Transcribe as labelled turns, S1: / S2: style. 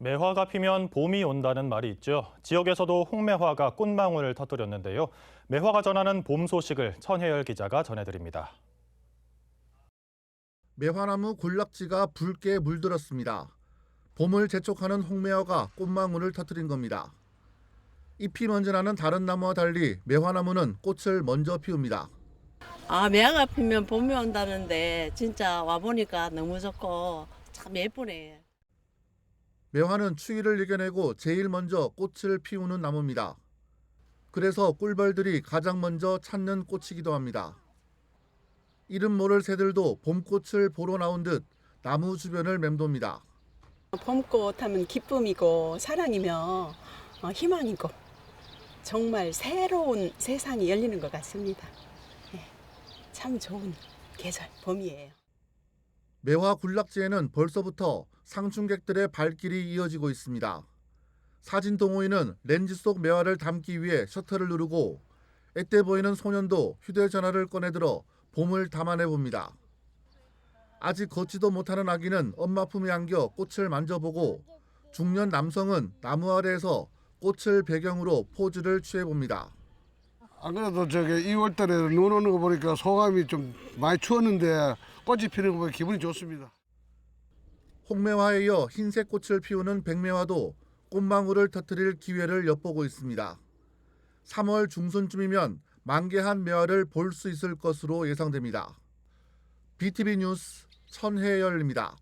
S1: 매화가 피면 봄이 온다는 말이 있죠. 지역에서도 홍매화가 꽃망울을 터뜨렸는데요. 매화가 전하는 봄 소식을 천혜열 기자가 전해드립니다.
S2: 매화나무 군락지가 붉게 물들었습니다. 봄을 재촉하는 홍매화가 꽃망울을 터뜨린 겁니다. 잎이 먼저 나는 다른 나무와 달리 매화나무는 꽃을 먼저 피웁니다.
S3: 아, 매화가 피면 봄이 온다는데 진짜 와 보니까 너무 좋고 참 예쁘네.
S2: 매화는 추위를 이겨내고 제일 먼저 꽃을 피우는 나무입니다. 그래서 꿀벌들이 가장 먼저 찾는 꽃이기도 합니다. 이름 모를 새들도 봄꽃을 보러 나온 듯 나무 주변을 맴돕니다.
S4: 봄꽃 하면 기쁨이고 사랑이며 어, 희망이고 정말 새로운 세상이 열리는 것 같습니다. 예, 참 좋은 계절 봄이에요.
S2: 매화 군락지에는 벌써부터 상춘객들의 발길이 이어지고 있습니다. 사진 동호인은 렌즈 속 매화를 담기 위해 셔터를 누르고 앳돼 보이는 소년도 휴대전화를 꺼내들어 봄을 담아내 봅니다. 아직 걷지도 못하는 아기는 엄마 품에 안겨 꽃을 만져보고 중년 남성은 나무 아래에서 꽃을 배경으로 포즈를 취해 봅니다.
S5: 안 그래도 저기 2월달에 눈 오는 거 보니까 소감이 좀 많이 추웠는데 꽃이 피는 거 기분이 좋습니다.
S2: 홍매화에 이어 흰색 꽃을 피우는 백매화도 꽃망울을 터뜨릴 기회를 엿보고 있습니다. 3월 중순쯤이면 만개한 매화를 볼 수 있을 것으로 예상됩니다. BTV 뉴스 천혜열입니다.